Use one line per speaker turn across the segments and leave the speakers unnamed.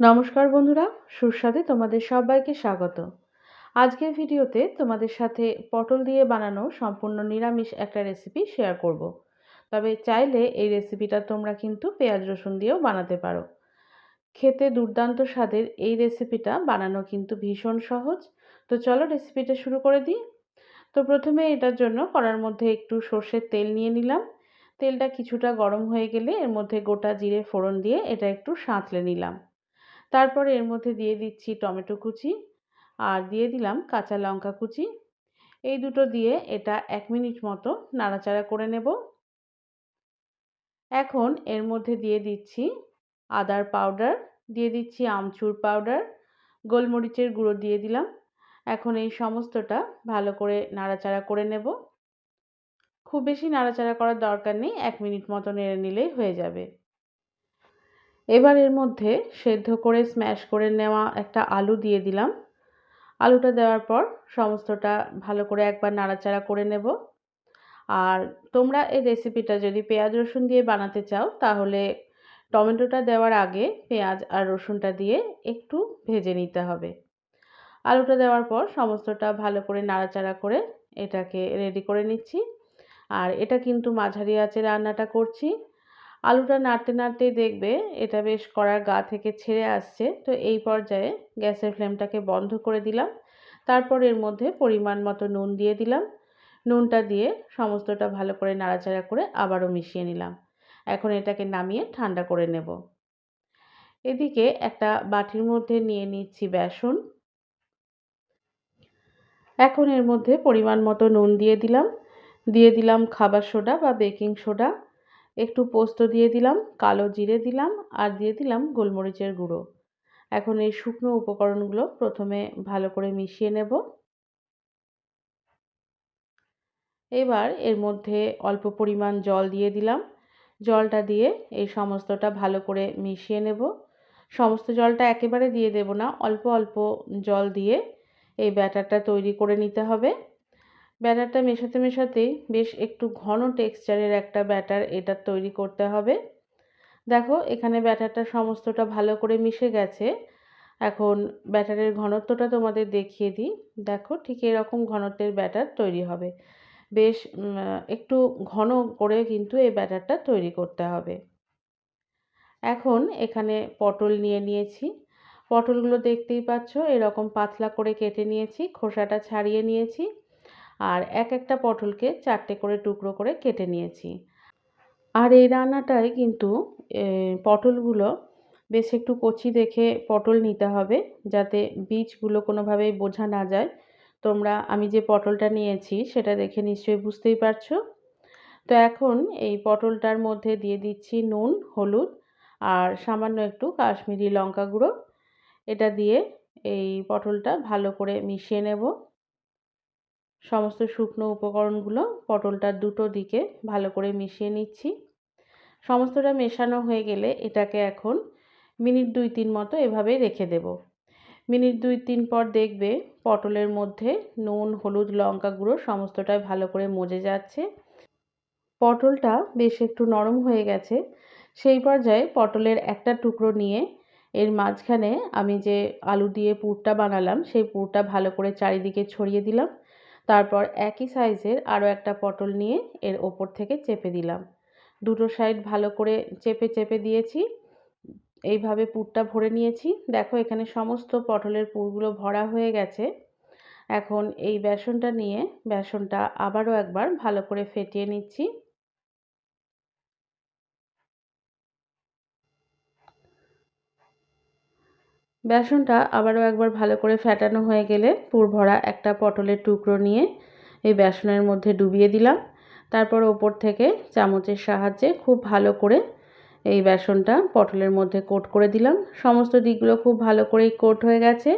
নমস্কার বন্ধুরা, সুস্বাদে তোমাদের সবাইকে স্বাগত। আজকের ভিডিওতে তোমাদের সাথে পটল দিয়ে বানানো সম্পূর্ণ নিরামিষ একটা রেসিপি শেয়ার করব। তবে চাইলে এই রেসিপিটা তোমরা কিন্তু পেঁয়াজ, রসুন দিয়েও বানাতে পারো। খেতে দুর্দান্ত স্বাদের এই রেসিপিটা বানানো কিন্তু ভীষণ সহজ। তো চলো রেসিপিটা শুরু করে দিই। তো প্রথমে এটার জন্য কড়ার মধ্যে একটু সর্ষের তেল নিয়ে নিলাম। তেলটা কিছুটা গরম হয়ে গেলে এর মধ্যে গোটা জিরে ফোড়ন দিয়ে এটা একটু সাঁতলে নিলাম। তারপরে এর মধ্যে দিয়ে দিচ্ছি টমেটো কুচি আর দিয়ে দিলাম কাঁচা লঙ্কা কুচি। এই দুটো দিয়ে এটা এক মিনিট মতো নাড়াচাড়া করে নেব। এখন এর মধ্যে দিয়ে দিচ্ছি আদার পাউডার, দিয়ে দিচ্ছি আমচুর পাউডার, গোলমরিচের গুঁড়ো দিয়ে দিলাম। এখন এই সমস্তটা ভালো করে নাড়াচাড়া করে নেব। খুব বেশি নাড়াচাড়া করার দরকার নেই, এক মিনিট মতো নেড়ে নিলেই হয়ে যাবে। এবার এর মধ্যে সেদ্ধ করে স্ম্যাশ করে নেওয়া একটা আলু দিয়ে দিলাম। আলুটা দেওয়ার পর সমস্তটা ভালো করে একবার নাড়াচাড়া করে নেব। আর তোমরা এই রেসিপিটা যদি পেঁয়াজ, রসুন দিয়ে বানাতে চাও, তাহলে টমেটোটা দেওয়ার আগে পেঁয়াজ আর রসুনটা দিয়ে একটু ভেজে নিতে হবে। আলুটা দেওয়ার পর সমস্তটা ভালো করে নাড়াচাড়া করে এটাকে রেডি করে নিচ্ছি। আর এটা কিন্তু মাঝারি আঁচে রান্নাটা করছি। আলুটা নাড়তে, নাড়তেই দেখবে এটা বেশ কড়ার গা থেকে ছেড়ে আসছে। তো এই পর্যায়ে গ্যাসের ফ্লেমটাকে বন্ধ করে দিলাম। তারপর এর মধ্যে পরিমাণ মতো নুন দিয়ে দিলাম। নুনটা দিয়ে সমস্তটা ভালো করে নাড়াচাড়া করে আবারও মিশিয়ে নিলাম। এখন এটাকে নামিয়ে ঠান্ডা করে নেব। এদিকে একটা বাটির মধ্যে নিয়ে নিচ্ছি বেসন। এখন এর মধ্যে পরিমাণ মতো নুন দিয়ে দিলাম। দিয়ে দিলাম খাবার সোডা বা বেকিং সোডা। একটু পোস্ত দিয়ে দিলাম, কালো জিরে দিলাম আর দিয়ে দিলাম গোলমরিচের গুঁড়ো। এখন এই শুকনো উপকরণগুলো প্রথমে ভালো করে মিশিয়ে নেব। এবার এর মধ্যে অল্প পরিমাণ জল দিয়ে দিলাম। জলটা দিয়ে এই সমস্তটা ভালো করে মিশিয়ে নেব। সমস্ত জলটা একেবারে দিয়ে দেব না, অল্প অল্প জল দিয়ে এই ব্যাটারটা তৈরি করে নিতে হবে। ব্যাটারটা মেশাতে মেশাতেই বেশ একটু ঘন টেক্সচারের একটা ব্যাটার এটা তৈরি করতে হবে। দেখো, এখানে ব্যাটারটা সমস্তটা ভালো করে মিশে গেছে। এখন ব্যাটারের ঘনত্বটা তোমাদের দেখিয়ে দিই। দেখো, ঠিক এরকম ঘনত্বের ব্যাটার তৈরি হবে। বেশ একটু ঘন করে কিন্তু এই ব্যাটারটা তৈরি করতে হবে। এখন এখানে পটল নিয়ে নিয়েছি। পটলগুলো দেখতেই পাচ্ছ, এরকম পাতলা করে কেটে নিয়েছি, খোসাটা ছাড়িয়ে নিয়েছি। আর এক একটা পটলকে চারটে করে টুকরো করে কেটে নিয়েছি। আর এই রান্নাটায় কিন্তু পটলগুলো বেশ একটু কচি দেখে পটল নিতে হবে, যাতে বীজগুলো কোনোভাবেই বোঝা না যায়। তোমরা, আমি যে পটলটা নিয়েছি, সেটা দেখে নিশ্চয়ই বুঝতেই পারছ। তো এখন এই পটলটার মধ্যে দিয়ে দিচ্ছি নুন, হলুদ আর সামান্য একটু কাশ্মীরি লঙ্কা গুঁড়ো। এটা দিয়ে এই পটলটা ভালো করে মিশিয়ে নেব। সমস্ত শুকনো উপকরণগুলো পটলটার দুটো দিকে ভালো করে মিশিয়ে নিচ্ছি। সমস্তটা মেশানো হয়ে গেলে এটাকে এখন মিনিট দুই তিন মতো এভাবে রেখে দেব। মিনিট দুই তিন পর দেখবে পটলের মধ্যে নুন, হলুদ, লঙ্কা গুঁড়ো সমস্তটাই ভালো করে মজে যাচ্ছে। পটলটা বেশ একটু নরম হয়ে গেছে। সেই পর্যায়ে পটলের একটা টুকরো নিয়ে এর মাঝখানে আমি যে আলু দিয়ে পুরটা বানালাম, সেই পুরটা ভালো করে চারিদিকে ছড়িয়ে দিলাম। তারপর একই সাইজের আরও একটা পটল নিয়ে এর ওপর থেকে চেপে দিলাম। দুটো সাইড ভালো করে চেপে চেপে দিয়েছি। এইভাবে পুরটা ভরে নিয়েছি। দেখো এখানে সমস্ত পটলের পুরগুলো ভরা হয়ে গেছে। এখন এই বেসনটা নিয়ে, বেসনটা আবারও একবার ভালো করে ফেটিয়ে নিচ্ছি। বেসনটা আবারও একবার ভালো করে ফ্যাটানো হয়ে গেলে পুর ভরা একটা পটলের টুকরো নিয়ে এই বেসনের মধ্যে ডুবিয়ে দিলাম। তারপর ওপর থেকে চামচের সাহায্যে খুব ভালো করে এই বেসনটা পটলের মধ্যে কোট করে দিলাম। সমস্ত দিকগুলো খুব ভালো করেই কোট হয়ে গেছে।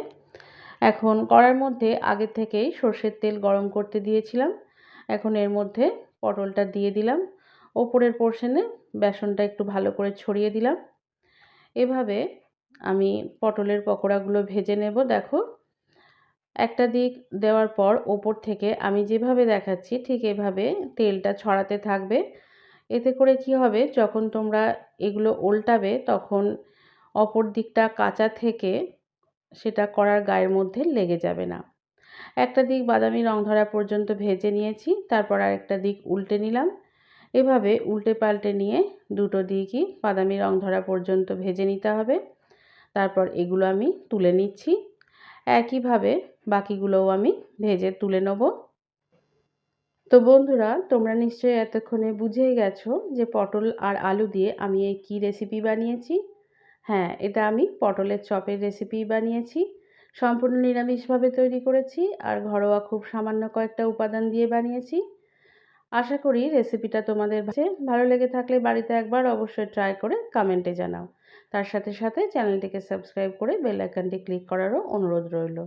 এখন কড়ার মধ্যে আগে থেকেই সর্ষের তেল গরম করতে দিয়েছিলাম। এখন এর মধ্যে পটলটা দিয়ে দিলাম। ওপরের পোর্শনে বেসনটা একটু ভালো করে ছড়িয়ে দিলাম। এভাবে আমি পটলের পকোড়াগুলো ভেজে নেব, দেখো। একটা দিক দেওয়ার পর ওপর থেকে আমি যেভাবে দেখাচ্ছি ঠিক এভাবে তেলটা ছড়াতে থাকবে। এতে করে কি হবে, যখন তোমরা এগুলো উল্টাবে তখন অপর দিকটা কাঁচা থেকে সেটা করার গায়ের মধ্যে লেগে যাবে না। একটা দিক বাদামি রং ধরা পর্যন্ত ভেজে নিয়েছি, তারপর আরেকটা দিক উল্টে নিলাম। এভাবে উল্টে পাল্টে নিয়ে দুটো দিকই বাদামি রং ধরা পর্যন্ত ভেজে নিতে হবে। তারপর এগুলো আমি তুলে নিচ্ছি। একইভাবে বাকিগুলোও আমি ভেজে তুলে নেব। তো বন্ধুরা, তোমরা নিশ্চয়ই এতক্ষণে বুঝেই গেছো যে পটল আর আলু দিয়ে আমি এই কী রেসিপি বানিয়েছি। হ্যাঁ এটা আমি পটলের চপের রেসিপি বানিয়েছি। সম্পূর্ণ নিরামিষভাবে তৈরি করেছি আর ঘরোয়া খুব সামান্য কয়েকটা উপাদান দিয়ে বানিয়েছি। আশা করি রেসিপিটা তোমাদের ভালো লেগে থাকলে বাড়িতে একবার অবশ্যই ট্রাই করে কমেন্টে জানাও। তার সাথে সাথে চ্যানেলটিকে সাবস্ক্রাইব করে বেল আইকনটি ক্লিক করারও অনুরোধ রইল।